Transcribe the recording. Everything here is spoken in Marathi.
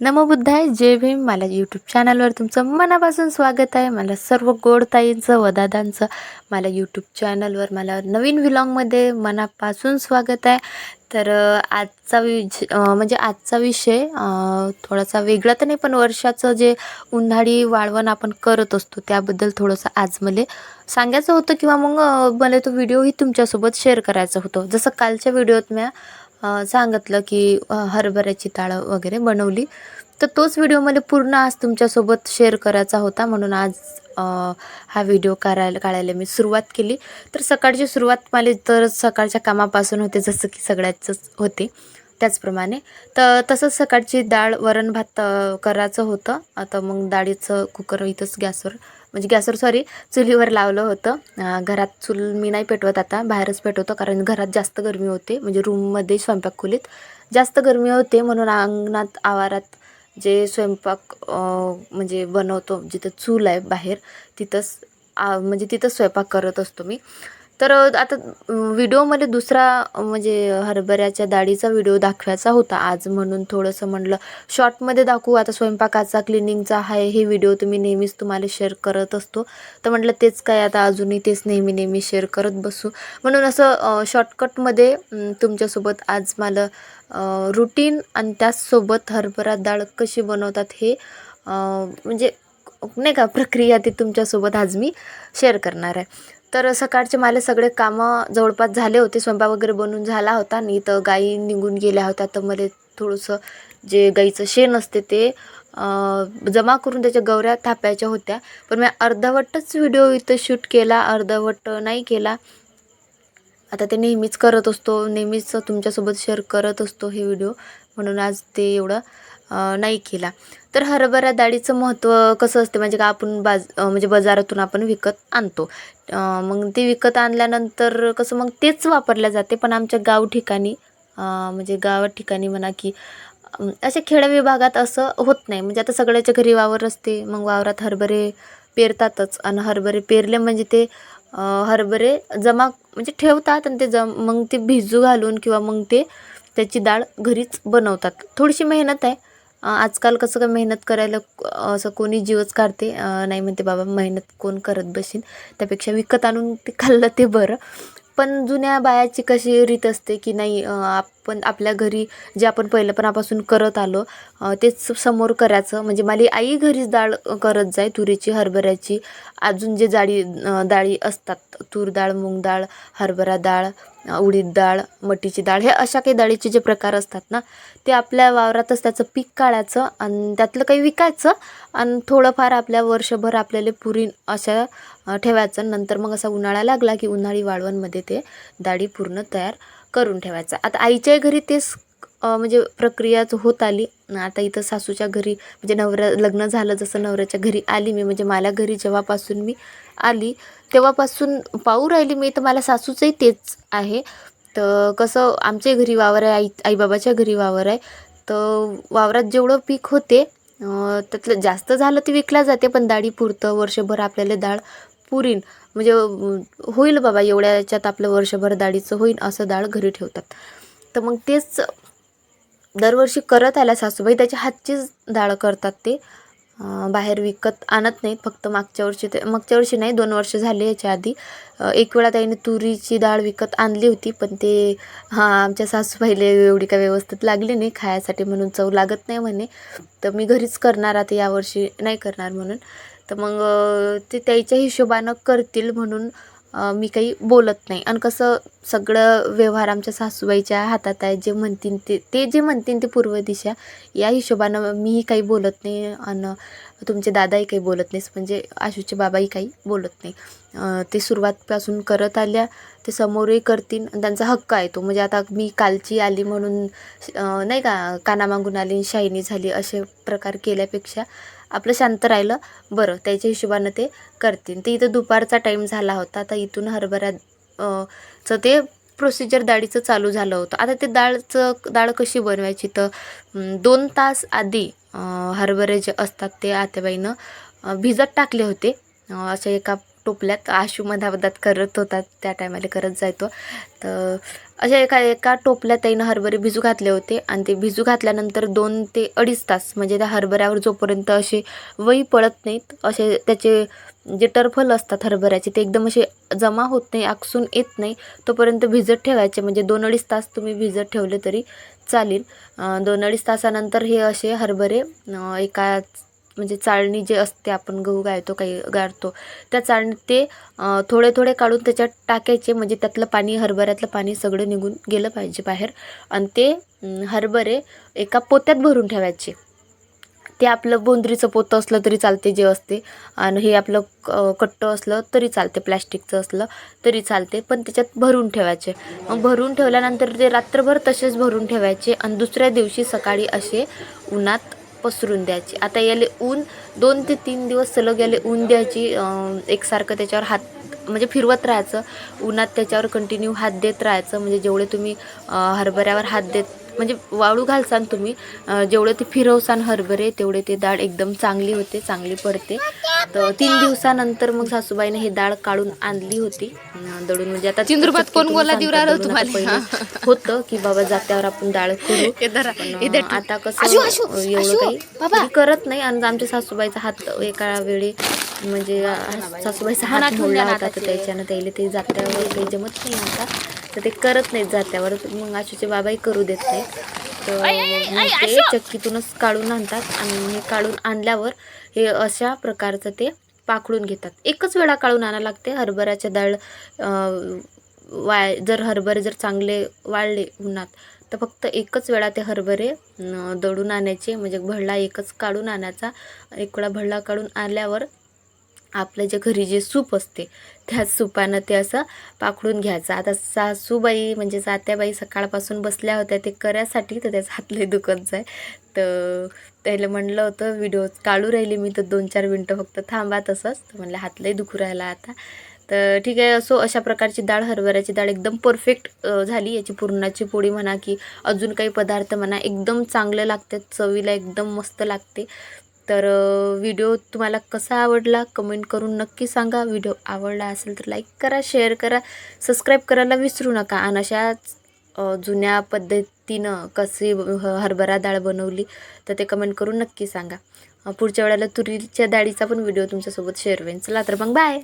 नमोबुद्धाय जय भीम. मला यूट्यूब चॅनलवर तुमचं मनापासून स्वागत आहे. मला सर्व गोड ताईंचं व दादांचं मला यूट्यूब चॅनलवर मला नवीन व्हिलॉगमध्ये मनापासून स्वागत आहे. तर आजचा विज म्हणजे आजचा विषय थोडासा वेगळा तर नाही पण वर्षाचं जे उन्हाळी वाळवण आपण करत असतो त्याबद्दल थोडंसं आज मला सांगायचं होतं किंवा मग मला तो व्हिडिओही तुमच्यासोबत शेअर करायचा होतो. जसं कालच्या व्हिडिओत म्या सांगितलं की हरभऱ्याची डाळ वगैरे बनवली. तर तोच व्हिडिओ मला पूर्ण आज तुमच्यासोबत शेअर करायचा होता. म्हणून आज हा व्हिडिओ करायला काढायला मी सुरुवात केली. तर सकाळची सुरुवात मला तर सकाळच्या कामापासून होते जसं की सगळ्याचंच होते. त्याचप्रमाणे. तर तसंच सकाळची डाळ वरण भात करायचं होतं. आता मग डाळीचं कुकर इथंच गॅसवर म्हणजे गॅसवर सॉरी चुलीवर लावलं होतं. घरात चूल मी नाही पेटवत आता बाहेरच पेटवतो कारण घरात जास्त गरमी होते. म्हणजे रूममध्ये स्वयंपाक खोलीत जास्त गरमी होते म्हणून अंगणात आवारात जे स्वयंपाक म्हणजे बनवतो जिथं चूल आहे बाहेर तिथंच आ, म्हणजे तिथंच स्वयंपाक करत असतो मी. तर आता व्हिडिओमध्ये दुसरा म्हणजे हरभऱ्याच्या डाळीचा व्हिडिओ दाखवायचा होता आज म्हणून थोडंसं म्हणलं. शॉर्टमध्ये दाखवू आता स्वयंपाकाचा क्लिनिंगचा आहे हे व्हिडिओ तुम्ही नेहमीच तुम्हाला शेअर करत असतो. तर म्हटलं तेच काय आता अजूनही तेच नेहमी नेहमी शेअर करत बसू. म्हणून असं शॉर्टकटमध्ये तुमच्यासोबत आज मला रुटीन आणि त्याचसोबत हरभरा डाळ कशी बनवतात हे म्हणजे नाही का प्रक्रिया ती तुमच्यासोबत आज मी शेअर करणार आहे. तर सकाळचे मला सगळे कामं जवळपास झाले होते. स्वयंपाक वगैरे बनून झाला होता आणि तर गाई निघून गेल्या होत्या. तर मला थोडंसं जे गाईचं शेण असते ते जमा करून त्याच्या गवऱ्या थापायच्या होत्या. पण मी अर्धवटच व्हिडिओ इथं शूट केला अर्धवट नाही केला. आता ते नेहमीच करत असतो नेहमीच तुमच्यासोबत शेअर करत असतो हे व्हिडिओ. म्हणून आज ते एवढं. नाही केला. तर हरभरा डाळीचं महत्त्व कसं असते? म्हणजे का आपण बाज म्हणजे बाजारातून आपण विकत आणतो. मग ते विकत आणल्यानंतर कसं मग तेच वापरल्या जाते. पण आमच्या गाव ठिकाणी म्हणजे गावात ठिकाणी म्हणा की अशा खेड्या विभागात असं होत नाही. म्हणजे आता सगळ्याच्या घरी वावर असते. मग वावरात हरभरे पेरतातच. आणि हरभरे पेरले म्हणजे ते हरभरे जमा म्हणजे ठेवतात आणि ते जम मग ते भिजू घालून किंवा मग ते त्याची डाळ घरीच बनवतात. थोडीशी मेहनत आहे. आजकाल कसं काय मेहनत करायला असं कोणी जीवच काढते नाही म्हणते बाबा मेहनत कोण करत बसीन त्यापेक्षा विकत आणून ते खाल्लं ते बरं. पण जुन्या बायाची कशी रीत असते की नाही आप आपण आपल्या घरी जे आपण पहिल्यापणापासून करत आलो तेच समोर करायचं. म्हणजे माझी आई घरीच डाळ करत जाय तुरीची हरभऱ्याची. अजून जे जाळी डाळी असतात तूर डाळ मूग डाळ हरभरा डाळ उडीद डाळ मटीची डाळ हे अशा काही डाळीचे जे प्रकार असतात ना ते आपल्या वावरातच त्याचं पीक काढायचं आणि त्यातलं काही विकायचं आणि थोडंफार आपल्या वर्षभर आपल्याला पुरी अशा ठेवायचं. नंतर मग असा उन्हाळा लागला की उन्हाळी वाळवणमध्ये ते डाळी पूर्ण तयार करून ठेवायचं. आता आईच्याही घरी तेच म्हणजे प्रक्रियाच होत आली आता इथं सासूच्या घरी म्हणजे नवऱ्या लग्न झालं जसं नवऱ्याच्या घरी आली मी म्हणजे मला घरी जेव्हापासून मी आली तेव्हापासून पाहू राहिली मी तर मला सासूचंही तेच आहे. तर कसं आमच्या घरी वावर आहे आई आईबाबाच्या घरी वावर आहे तर वावरात जेवढं पीक होते त्यातलं जास्त झालं ते विकल्या जाते पण डाळी पुरतं वर्षभर आपल्याला डाळ पुरीन. म्हणजे होईल बाबा एवढ्या याच्यात आपलं वर्षभर डाळीचं होईल असं डाळ घरी ठेवतात. तर मग तेच दरवर्षी करत आल्या सासूबाई. त्याच्या हातचीच डाळ करतात ते. बाहेर विकत आणत नाहीत. फक्त मागच्या वर्षी ते मागच्या वर्षी नाही दोन वर्ष झाले याच्या आधी. एक वेळा त्याने तुरीची डाळ विकत आणली होती पण ते हां आमच्या सासूबाईला एवढी काय व्यवस्थित लागली नाही खायसाठी म्हणून चव लागत नाही म्हणे. तर मी घरीच करणार आता यावर्षी नाही करणार म्हणून. तर मग ते त्याच्या हिशोबानं करतील म्हणून मी काही बोलत नाही. आणि कसं सगळं व्यवहार आमच्या सासूबाईच्या हातात आहे जे म्हणतील ते ते जे म्हणतील ते पूर्व दिशा या हिशोबानं मीही काही बोलत नाही. आणि तुमचे दादाही काही बोलत नाहीस म्हणजे आशूचे बाबाही काही बोलत नाही. ते सुरुवातपासून करत आल्या ते समोरही करतील त्यांचा हक्क आहे तो. म्हणजे आता मी कालची आली म्हणून नाही का कानामागून आली शायनी झाली असे प्रकार केल्यापेक्षा आपलं शांत राहिलं बरं त्याच्या हिशोबानं ते करतील. ते इथं दुपारचा टाईम झाला होता आता इथून हरभऱ्याचं चं ते प्रोसिजर डाळीचं चालू झालं होतं. आता ते डाळचं डाळ कशी बनवायची? तर दोन तास आधी हरभरे जे असतात ते आत्याबाईनं भिजत टाकले होते. अशा एका टोपल्यात आशू मधामधात करत होता त्या टायमाला करत जायतो तर अशा एका एका टोपल्यात त्याईनं हरभरे भिजू घातले होते आणि ते भिजू घातल्यानंतर दोन ते अडीच तास म्हणजे त्या हरभऱ्यावर जोपर्यंत असे वही पडत नाहीत असे त्याचे जे टरफल असतात हरभऱ्याचे ते एकदम असे जमा होत नाही आकसून येत नाही तोपर्यंत भिजत ठेवायचे. म्हणजे दोन अडीच तास तुम्ही भिजत ठेवले तरी चालेल. दोन अडीच तासानंतर हे असे हरभरे एका म्हणजे चाळणी जे असते आपण गहू गाळतो काही गाळतो त्या चाळणीत ते थोडे थोडे काढून त्याच्यात टाकायचे. म्हणजे त्यातलं पाणी हरभऱ्यातलं पाणी सगळं निघून गेलं पाहिजे बाहेर. आणि ते हरभरे एका पोत्यात भरून ठेवायचे. ते आपलं बोंद्रीचं पोतं असलं तरी चालते जे असते. आणि हे आपलं क- कट्टं असलं तरी चालते प्लॅस्टिकचं असलं तरी चालते. पण त्याच्यात भरून ठेवायचे. मग भरून ठेवल्यानंतर ते रात्रभर तसेच भरून ठेवायचे. आणि दुसऱ्या दिवशी सकाळी असे उन्हात पसरून द्यायची. आता याले ऊन दोन ते तीन दिवस सलग याले ऊन द्यायची एकसारखं त्याच्यावर हात म्हणजे फिरवत राहायचं. उन्हात त्याच्यावर कंटिन्यू हात देत राहायचं. म्हणजे जेवढे तुम्ही हरभऱ्यावर हात देत म्हणजे वाळू घालसान तुम्ही. जेवढे ते फिरवसान हरभरे तेवढे ते डाळ एकदम चांगली होते चांगली पडते. तर तीन दिवसानंतर मग सासूबाईने हे डाळ काढून आणली होती. दळून म्हणजे आता चिंद्रुपात कोण गोला सांगता देऊ राहिलं तुम्हाला? होतं की बाबा जात्यावर आपण डाळ करू. आता कसं एवढं काही करत नाही आणि आमच्या सासूबाईचा हात एका वेळी म्हणजे सासूबाईचा हात द्या होता तर. त्याच्यानं त्याला ते जात्यावर काही जमत नाही आता. तर ते करत नाहीत जात्यावर. मग आशूचे बाबाही करू देत नाही तर ते चक्कीतूनच काढून आणतात आणि हे काढून आणल्यावर हे अशा प्रकारचं ते पाखडून घेतात. एकच वेळा काढून आणायला लागते. हरभऱ्याच्या डाळ वाळ जर हरभरे जर चांगले वाळले उन्हात तर फक्त एकच वेळा ते हरभरे दळून आणायचे. म्हणजे भरला एकच काढून आणायचा. एक वेळा भरला काढून आल्यावर आपलं जे घरी जे सूप असते त्या सुपानं ते असं पाखडून घ्यायचं. आता सासूबाई म्हणजे जात्याबाई सकाळपासून बसल्या होत्या ते करायसाठी तर त्याचा हातले दुखत जाय. तर त्याला म्हणलं होतं व्हिडिओ काढू राहिली मी तर दोन चार मिनटं फक्त थांबा तसंच. तर म्हणलं हातलाही दुखू राहिला आता. तर ठीक आहे असो अशा प्रकारची डाळ हरभऱ्याची डाळ एकदम परफेक्ट झाली. याची पुरणाची पोळी म्हणा की अजून काही पदार्थ म्हणा एकदम चांगले लागते चवीला एकदम मस्त लागते. तर व्हिडिओ तुम्हाला कसा आवडला कमेंट करून नक्की सांगा. व्हिडिओ आवडला असेल तर लाईक करा शेअर करा सबस्क्राईब करायला विसरू नका. आणि अशाच जुन्या पद्धतीनं कशी ह- हरभरा डाळ बनवली तर ते कमेंट करून नक्की सांगा. पुढच्या वेळेला तुरीच्या डाळीचा पण व्हिडिओ तुमच्यासोबत शेअर होईल. चला तर मग बाय.